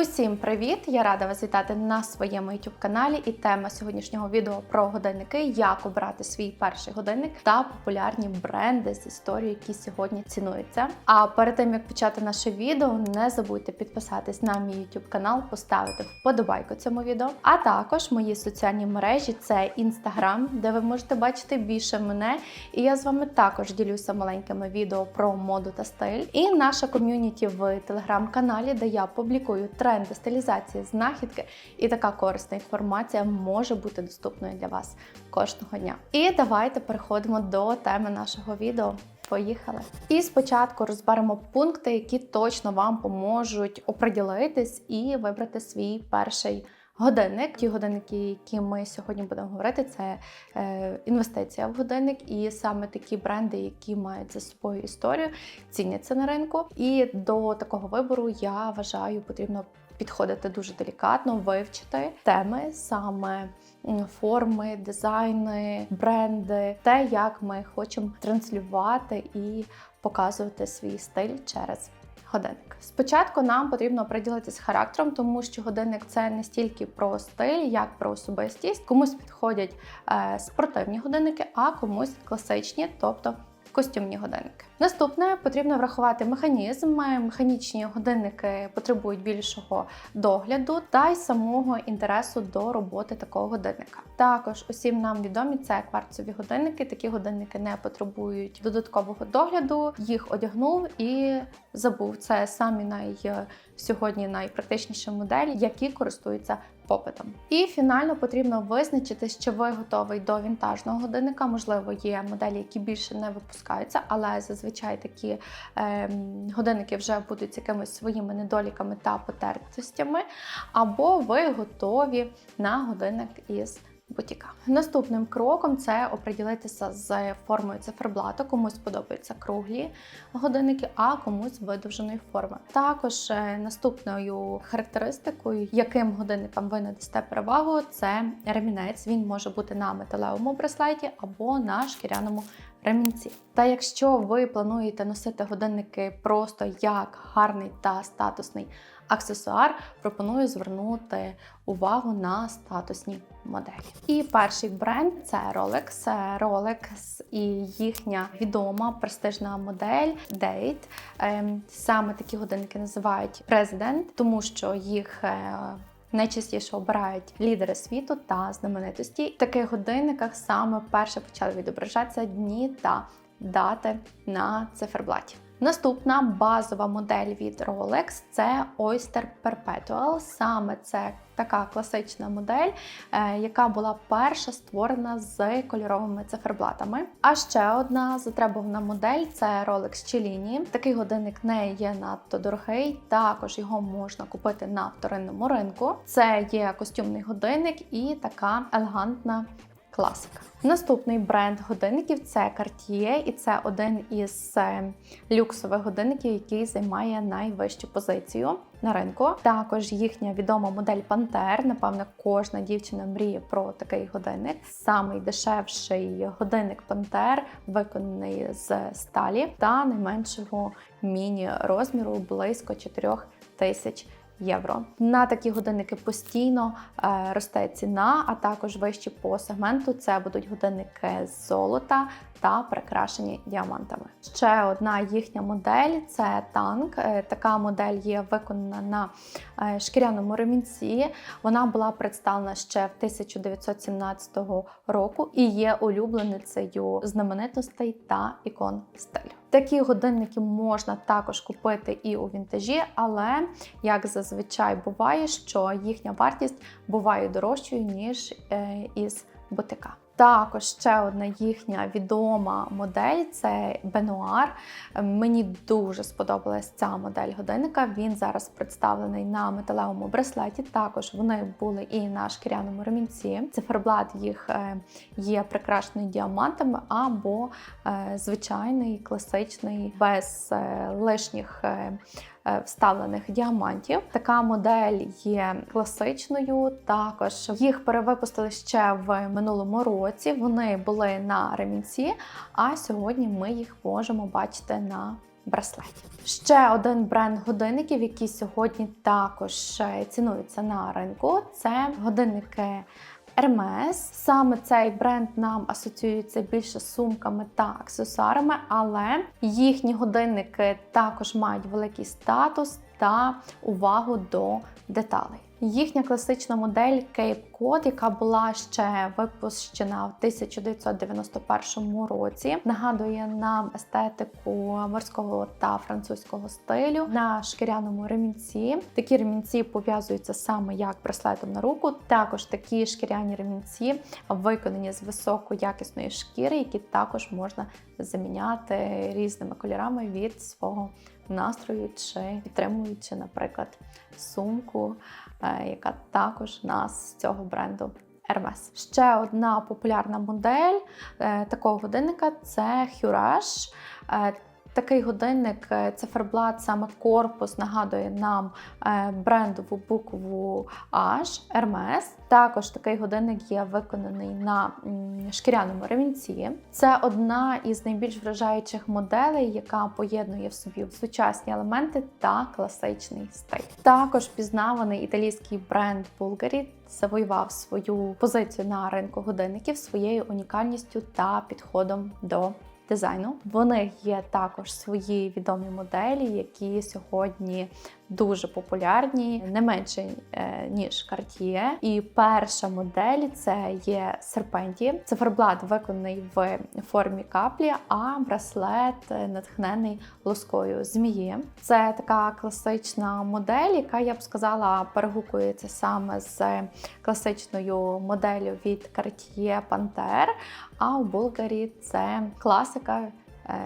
Усім привіт! Я рада вас вітати на своєму youtube каналі. І тема сьогоднішнього відео про годинники, як обрати свій перший годинник та популярні бренди з історією, які сьогодні цінуються. А перед тим як почати наше відео, не забудьте підписатись на мій youtube канал, поставити вподобайку цьому відео. А також мої соціальні мережі це Instagram, де ви можете бачити більше мене. І я з вами також ділюся маленькими відео про моду та стиль. І наша ком'юніті в телеграм-каналі, де я публікую тренди, стилізації, знахідки, і така корисна інформація може бути доступною для вас кожного дня. І давайте переходимо до теми нашого відео. Поїхали. І спочатку розберемо пункти, які точно вам поможуть оприділитись і вибрати свій перший. Годинник, ті годинники, які ми сьогодні будемо говорити, це е, інвестиція в годинник, і саме такі бренди, які мають за собою історію, ціняться на ринку. І до такого вибору я вважаю, потрібно підходити дуже делікатно, вивчити теми саме форми, дизайни, бренди, те, як ми хочемо транслювати і показувати свій стиль через годинник. Спочатку нам потрібно приділитися характером, тому що годинник це не стільки про стиль, як про особистість. Комусь підходять е, спортивні годинники, а комусь класичні, тобто костюмні годинники. Наступне потрібно врахувати механізм. Механічні годинники потребують більшого догляду та й самого інтересу до роботи такого годинника. Також усім нам відомі це кварцові годинники. Такі годинники не потребують додаткового догляду. Їх одягнув і забув. Це самі най сьогодні найпрактичніші моделі, які користуються попитом. І фінально потрібно визначити, що ви готовий до вінтажного годинника. Можливо, є моделі, які більше не випускаються, але зазвичай такі е, годинники вже будуть з якимись своїми недоліками та потертостями. Або ви готові на годинник із бутіка. Наступним кроком це оприділитися з формою циферблата. Комусь подобаються круглі годинники, а комусь видовженої форми. Також е, наступною характеристикою, яким годинникам ви надасте перевагу, це ремінець. Він може бути на металевому браслеті або на шкіряному ремінці. Та якщо ви плануєте носити годинники просто як гарний та статусний аксесуар, пропоную звернути увагу на статусні моделі. І перший бренд це Rolex. Rolex і їхня відома престижна модель Date. Ем, саме такі годинники називають President, тому що їх е, Найчастіше обирають лідери світу та знаменитості. В таких годинниках саме перше почали відображатися дні та дати на циферблаті. Наступна базова модель від Rolex це Oyster Perpetual. Саме це така класична модель, е, яка була перша створена з кольоровими циферблатами. А ще одна затребувана модель це Rolex Cellini. Такий годинник не є надто дорогий, також його можна купити на вторинному ринку. Це є костюмний годинник і така елегантна класика. Наступний бренд годинників це Cartier, і це один із е, люксових годинників, який займає найвищу позицію на ринку. Також їхня відома модель Panther. Напевно, кожна дівчина мріє про такий годинник. Самий дешевший годинник Panther виконаний з сталі та найменшого міні-розміру близько 4 тисяч євро. На такі годинники постійно е, росте ціна, а також вищі по сегменту це будуть годинники з золота та прикрашені діамантами. Ще одна їхня модель це танк. Е, така модель є виконана на е, шкіряному ремінці. Вона була представлена ще в 1917 року і є улюбленицею знаменитостей та ікон стилю. Такі годинники можна також купити і у вінтажі, але як зазвичай буває, що їхня вартість буває дорожчою ніж е, із бутика. Також ще одна їхня відома модель це Бенуар. Мені дуже сподобалась ця модель годинника. Він зараз представлений на металевому браслеті. Також вони були і на шкіряному ремінці. Циферблат їх е, є прикрашений діамантами або е, звичайний класичний без е, лишніх вставлених діамантів. Така модель є класичною. Також їх перевипустили ще в минулому році. Вони були на ремінці, а сьогодні ми їх можемо бачити на браслетів. Ще один бренд годинників, який сьогодні також е, цінується на ринку, це годинники. Hermes. Саме цей бренд нам асоціюється більше з сумками та аксесуарами, але їхні годинники також мають великий статус та увагу до деталей. Їхня класична модель Cape Cod, яка була ще випущена в 1991 році, нагадує нам естетику морського та французького стилю на шкіряному ремінці. Такі ремінці пов'язуються саме як браслетом на руку. Також такі шкіряні ремінці виконані з високоякісної шкіри, які також можна заміняти різними кольорами від свого настрою чи підтримуючи, наприклад, сумку, е, яка також нас з цього бренду. Hermes. Ще одна популярна модель е, такого годинника це Hurash. Такий годинник, е, циферблат, саме корпус нагадує нам е, брендову букву H, Hermes. Також такий годинник є виконаний на шкіряному ремінці. Це одна із найбільш вражаючих моделей, яка поєднує в собі сучасні елементи та класичний стиль. Також пізнаваний італійський бренд Bulgari завоював свою позицію на ринку годинників своєю унікальністю та підходом до дизайну. В них є також свої відомі моделі, які сьогодні дуже популярні, не менше е, ніж Cartier. І перша модель це є Serpenti. Циферблат виконаний в формі каплі, а браслет натхнений лоскою змії. Це така класична модель, яка я б сказала перегукується саме з класичною моделлю від Cartier Panther, а у Булгарі це класика.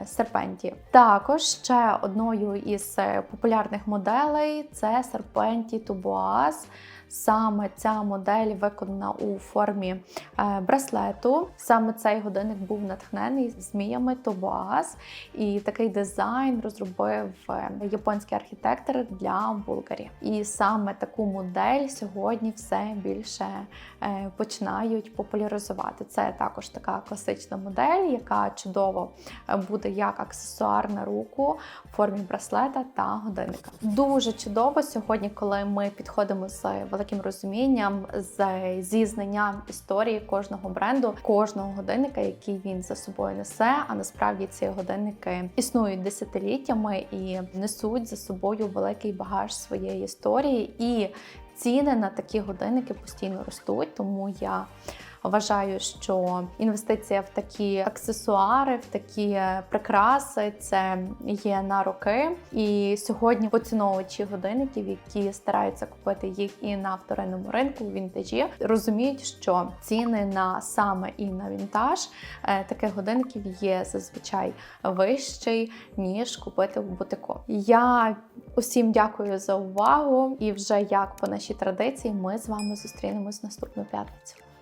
Серпенті. Також ще одною із популярних моделей це Серпенті Тубоаз. Саме ця модель виконана у формі е, браслету. Саме цей годинник був натхнений зміями Тобоаз, і такий дизайн розробив е, японський архітектор для Булгарі. І саме таку модель сьогодні все більше е, починають популяризувати. Це також така класична модель, яка чудово буде як аксесуар на руку в формі браслета та годинника. Дуже чудово сьогодні, коли ми підходимо з великим розумінням, з зізнанням історії кожного бренду, кожного годинника, який він за собою несе. А насправді ці годинники існують десятиліттями і несуть за собою великий багаж своєї історії. І ціни на такі годинники постійно ростуть, тому я. Вважаю, що інвестиція в такі аксесуари, в такі прикраси це є на роки. І сьогодні поціновувачі годинників, які стараються купити їх і на вторинному ринку, в вінтажі, розуміють, що ціни на саме і на вінтаж е, таких годинників є зазвичай вищий ніж купити в бутику. Я усім дякую за увагу, і вже як по нашій традиції, ми з вами зустрінемось наступну п'ятницю.